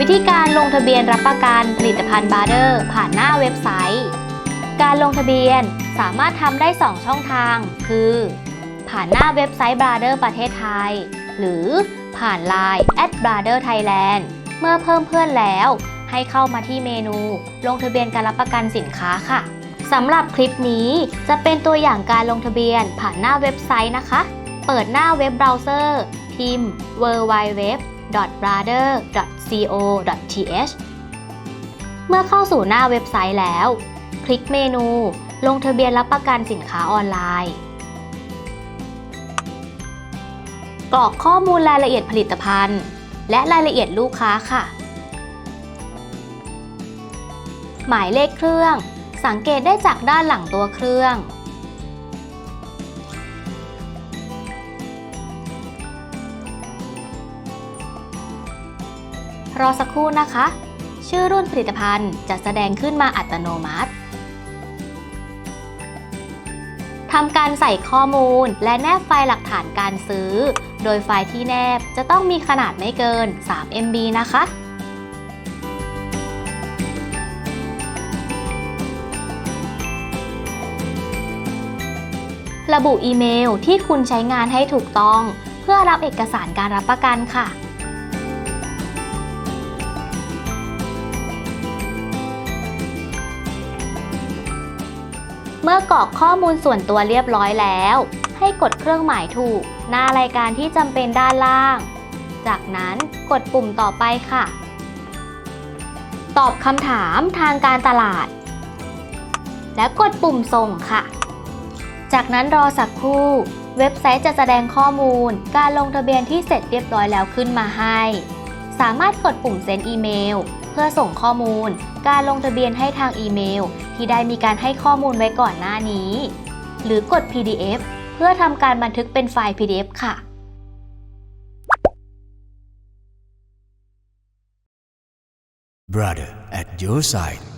วิธีการลงทะเบียนรับประกันผลิตภัณฑ์บาร์เดอร์ผ่านหน้าเว็บไซต์ การลงทะเบียนสามารถทำได้ 2 ช่องทาง คือ ผ่านหน้าเว็บไซต์ b r a d e r ประเทศไทย หรือผ่าน Line at b r a d e r Thailand เมื่อเพิ่มเพื่อนแล้ว ให้เข้ามาที่เมนู ลงทะเบียนการรับประกันสินค้าค่ะสำหรับคลิปนี้จะเป็นตัวอย่างการลงทะเบียนผ่านหน้าเว็บไซต์นะคะ เปิดหน้าเว็บเบราว์เซอร์ พิมพ์ www.brother.co.th เมื่อเข้าสู่หน้าเว็บไซต์แล้ว คลิกเมนู ลงทะเบียนรับประกันสินค้าออนไลน์ กรอกข้อมูลรายละเอียดผลิตภัณฑ์ และรายละเอียดลูกค้าค่ะ หมายเลขเครื่อง สังเกตได้จากด้านหลังตัวเครื่อง รอสักครู่นะคะ ชื่อรุ่นผลิตภัณฑ์จะแสดงขึ้นมาอัตโนมัติทำการใส่ข้อมูลและแนบไฟล์หลักฐานการซื้อ โดยไฟล์ที่แนบจะต้องมีขนาดไม่เกิน 3 MB นะคะ ระบุอีเมลที่คุณใช้งานให้ถูกต้อง เพื่อรับเอกสารการรับประกันค่ะ เมื่อกรอกข้อมูลส่วนตัวเรียบร้อยแล้ว ให้กดเครื่องหมายถูก หน้ารายการที่จำเป็นด้านล่าง จากนั้นกดปุ่มต่อไปค่ะ ตอบคำถามทางการตลาด และกดปุ่มส่งค่ะ จากนั้นรอสักครู่ เว็บไซต์จะแสดงข้อมูล การลงทะเบียนที่เสร็จเรียบร้อยแล้วขึ้นมาให้ สามารถกดปุ่มเซ็นอีเมล เพื่อส่งข้อมูล การลงทะเบียนให้ทางอีเมล ที่ได้มีการให้ข้อมูลไว้ก่อนหน้านี้ หรือกด PDF เพื่อทำการบันทึกเป็นไฟล์ PDF ค่ะ Brother at your side